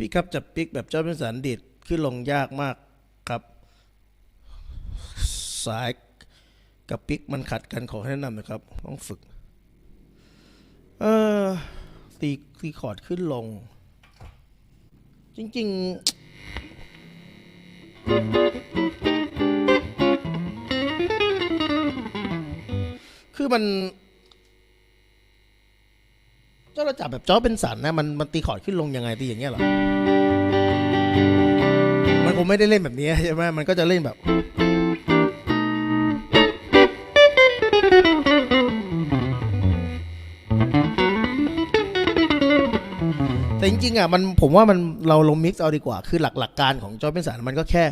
พี่ครับจับปิกแบบเจ้าเป็นสันดิดขึ้นลงยากมากครับ สายกับปิกมันขัดกันขอแนะนำนะครับ ต้องฝึก เออตีตีคอร์ดขึ้นลง จริง ๆ คือมัน ถ้าเราจับแบบจอเป็นสันนะมันมันตีคอร์ดขึ้นลงยังไงตีอย่างเงี้ยหรอ มันคงไม่ได้เล่นแบบนี้ใช่ไหมมันก็จะเล่นแบบ แต่จริงๆอะมันผมว่ามันเราลงมิกซ์เอาดีกว่า คือหลักหลักการของจอเป็นสันมันก็แค่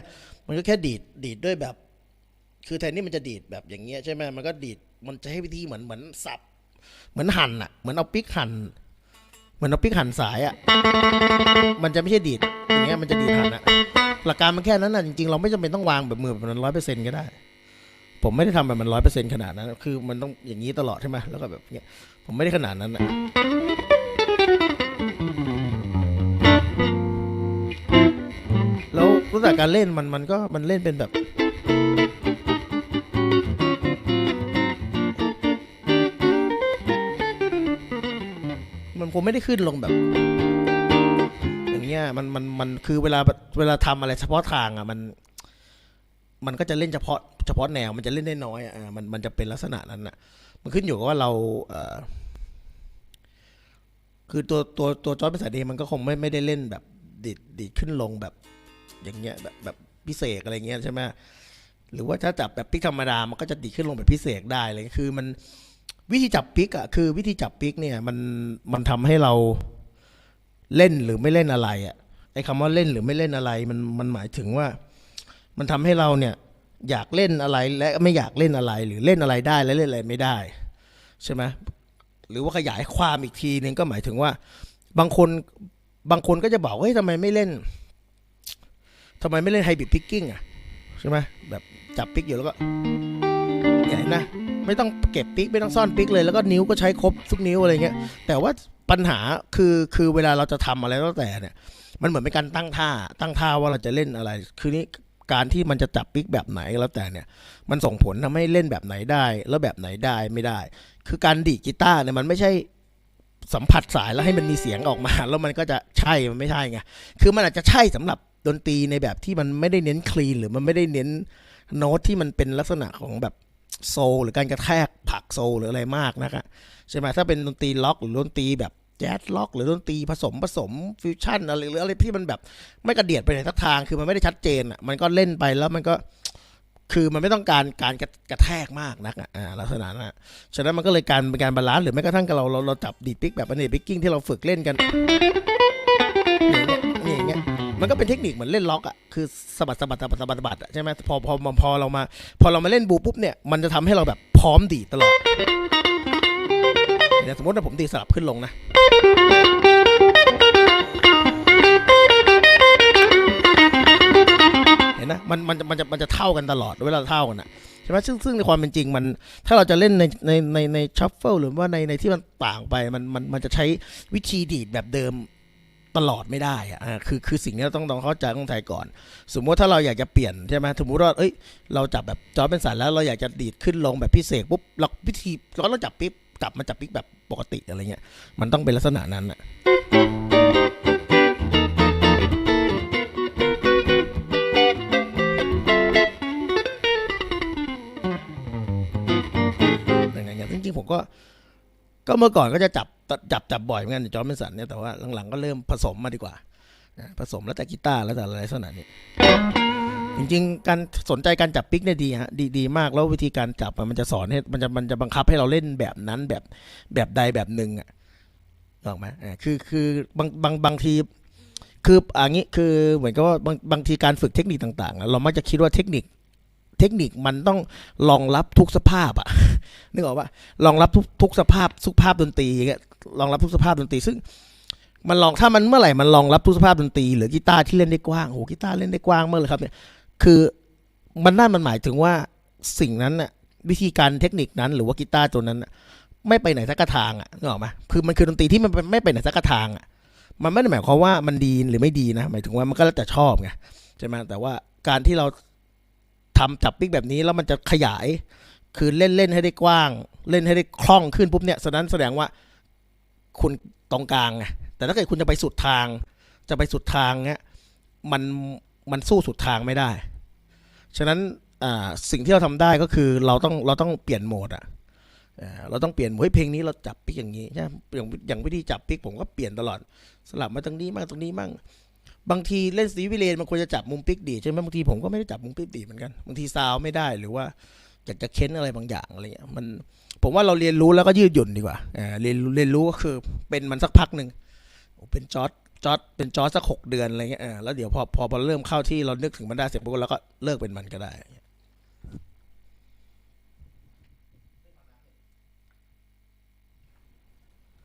มันก็แค่ดีดดีดด้วยแบบ คือแทนที่มันจะดีดแบบอย่างเงี้ยใช่ไหมมันก็ดีดมันจะให้วิธีเหมือนเหมือนสับ เหมือนหั่นอะ เหมือนเอาปิกหั่น เหมือนเอาปิกหั่นสายอะ มันจะไม่ใช่ดีด อย่างเงี้ยมันจะดีดหั่นอะ หลักการมันแค่นั้นน่ะ จริงๆ เราไม่จำเป็นต้องวางแบบมือแบบมันร้อยเปอร์เซ็นต์ก็ได้ ผมไม่ได้ทำแบบมันร้อยเปอร์เซ็นต์ขนาดนั้น คือมันต้องอย่างนี้ตลอดใช่ไหมแล้วก็แบบเนี้ย ผมไม่ได้ขนาดนั้นอะแล้วรู้จักการเล่นมันมันก็มันเล่นเป็นแบบ มันไม่ได้ขึ้นลงแบบ อย่างเงี้ยมันมันมันคือเวลาเวลาทำอะไรเฉพาะทางอะมัน มันก็จะเล่นเฉพาะ เฉพาะแนวมันจะเล่นได้น้อยอะมันมันจะเป็นลักษณะนั้นอะ มันขึ้นอยู่กับว่าเราเอ่อคือตัวตัวตัวจอร์จเป็นสายเดมันก็คงไม่ไม่ได้เล่นแบบดีดดีดขึ้นลงแบบ อย่างเงี้ยแบบแบบพิเศษอะไรเงี้ยใช่ไหมหรือว่าถ้าจับแบบปิกธรรมดา มันก็จะดีดขึ้นลงแบบพิเศษได้เลยคือมัน วิธีจับปิกอะคือวิธีจับปิกเนี่ยมันมันทำให้เราเล่นหรือไม่เล่นอะไรอะไอ้คำว่าเล่นหรือไม่เล่นอะไรมันมันหมายถึงว่า มันทำให้เราเนี่ยอยากเล่นอะไรและไม่อยากเล่นอะไร หรือเล่นอะไรได้และเล่นอะไรไม่ได้ใช่ไหมหรือว่าขยายความอีกทีนึงก็หมายถึงว่า บางคนบางคนก็จะบอกเฮ้ยทำไมไม่เล่นทำไมไม่เล่นไฮบริดพิกกิ้งอะใช่ไหมแบบจับปิกอยู่แล้วก็เนี่นะ ไม่ต้องเก็บปิ๊กไม่ต้องซ่อนปิ๊กเลยแล้วก็นิ้วก็ใช้ครบทุกนิ้วอะไรเงี้ยแต่ว่าปัญหาคือคือเวลาเราจะทำอะไรแล้วแต่เนี่ย มันเหมือนเป็นการตั้งท่าตั้งท่าว่าเราจะเล่นอะไร คือนี้การที่มันจะจับปิ๊กแบบไหนก็แล้วแต่เนี่ย มันส่งผลทำให้เล่นแบบไหนได้ แล้วแบบไหนได้ไม่ได้ คือการดีกีตาร์เนี่ยมันไม่ใช่สัมผัสสายแล้วให้มันมีเสียงออกมา แล้วมันก็จะใช่มันไม่ใช่ไงคือมันอาจจะใช่สำหรับดนตรีในแบบที่มันไม่ได้เน้นคลีนหรือมันไม่ได้เน้นโน้ตที่มันเป็นลักษณะของแบบ โซลหรือการกระแทกผักโซลหรืออะไรมากนะครับใช่ไหมถ้าเป็นดนตรีล็อกหรือดนตรีแบบแจ๊สล็อก หรือดนตรีผสมผสมฟิวชั่นอะไรหรืออะไรที่มันแบบไม่กระเดียดไปในทักทางคือมันไม่ได้ชัดเจนอะมันก็เล่นไปแล้วมันก็คือมันไม่ต้องการการกระกระแทกมากนักอะอ่าลักษณะนั้นอะฉะนั้นมันก็เลยการเป็นการบาลานซ์หรือแม้กระทั่งกับเราเราเราจับดีดปิกแบบอันนี้ปิกกิ้งที่เราฝึกเล่นกัน มันก็เป็นเทคนิคเหมือนเล่นล็อกอะคือสะบัดสะบัดสะบัดสะบัดสะบัดใช่ไหมพอพอพอพอเรามา พอเรามาเล่นบูปุ๊บเนี่ยมันจะทำให้เราแบบพร้อมดีตลอดเดี๋ยวสมมติว่าผมดีสลับขึ้นลงนะเห็นนะมันมันมันจะมันจะเท่ากันตลอดเวลาเท่ากันอะใช่ไหมซึ่งซึ่งในความเป็นจริงมัน ถ้าเราจะเล่นในในในในชัฟเฟิลหรือว่าในในที่มันต่างไปมันมันมันจะใช้วิธีดีดแบบเดิม ตลอดไม่ได้อะอ่าคือคือสิ่งนี้เราต้องต้องเข้าใจต้องไทยก่อน สมมติถ้าเราอยากจะเปลี่ยนใช่ไหมสมมติว่าเอ้ยเราจับแบบจอเป็นสันแล้วเราอยากจะดีดขึ้นลงแบบพิเศษปุ๊บเราวิธีเราต้องจับปิ๊บกลับมาจับปิ๊กแบบปกติอะไรเงี้ยมันต้องเป็นลักษณะนั้นอะอย่างเงี้ยจริงๆผมก็ก็เมื่อก่อนก็จะจับ จับจับบ่อยเหมือนกันจอร์จเมนสันเนี่ยแต่ว่าหลังๆก็เริ่มผสมมาดีกว่าผสมแล้วแต่กีตาร์แล้วแต่อะไรลักษณะนี้จริงๆ การสนใจการจับปิกเนี่ยดีฮะดีดีมากแล้ววิธีการจับมันจะสอนให้มันจะมันจะบังคับให้เราเล่นแบบนั้นแบบแบบใดแบบหนึ่งอะออกไหมคือคือบางบางบางที คืออันนี้คือเหมือนกับว่าบางบางทีการฝึกเทคนิคต่างๆ เรามักจะคิดว่าเทคนิคเทคนิคมันต้องรองรับทุกสภาพอะนึกออกปะรองรับทุกทุกสภาพทุกภาพดนตรีอย่างเงี้ย รองรับทุกสภาพดนตรี ซึ่ง มันลองถ้ามันเมื่อไหร่มันรองรับทุกสภาพดนตรีหรือกีตาร์ที่เล่นได้กว้างโอ้กีตาร์เล่นได้กว้างมากเลยครับเนี่ยคือมันนั่นมันหมายถึงว่าสิ่งนั้นน่ะวิธีการเทคนิคนั้น หรือว่ากีตาร์ตัวนั้นไม่ไปไหนสักกระทางอะนึกออกไหมคือมันคือดนตรีที่มันไม่ไปไหนสักกระทางอะมันไม่ได้หมายความว่ามันดีหรือไม่ดีนะหมายถึงว่ามันก็แล้วแต่ชอบไงใช่ไหมแต่ว่าการที่เราทำจับปิกแบบนี้แล้วมันจะขยาย คือเล่นเล่นให้ได้กว้าง เล่นให้ได้คล่องขึ้นปุ๊บเนี่ยแสดงว่า คุณตรงกลางไงแต่ถ้าเกิดคุณจะไปสุดทาง จะไปสุดทางเนี้ยมันมันสู้สุดทางไม่ได้ ฉะนั้นอ่าสิ่งที่เราทำได้ก็คือเราต้องเราต้องเปลี่ยนโหมดอะอ่าเราต้องเปลี่ยนเฮ้ยเพลงนี้เราจับปิกอย่างนี้ใช่ไหมอย่างอย่างวิธีจับปิกผมก็เปลี่ยนตลอด สลับมาตรงนี้มั่งตรงนี้มั่งบางทีเล่นซีวิเลนมันควรจะจับมุมปิกดีใช่ไหมบางทีผมก็ไม่ได้จับมุมปิกดีเหมือนกันบางทีซาวไม่ได้หรือว่า อยากจะเค้นอะไรบางอย่างอะไรเงี้ยมันผมว่าเราเรียนรู้แล้วก็ยืดหยุ่นดีกว่าอ่าเรียนรู้เรียนรู้ก็คือเป็นมันสักพักหนึ่งเป็นจอร์ดจอร์ดเป็นจอร์ดสักหกเดือนอะไรเงี้ยอ่าแล้วเดี๋ยวพอพอพอเริ่มเข้าที่เรานึกถึงมันได้เสร็จปุ๊บเราก็เลิกเป็นมันก็ได้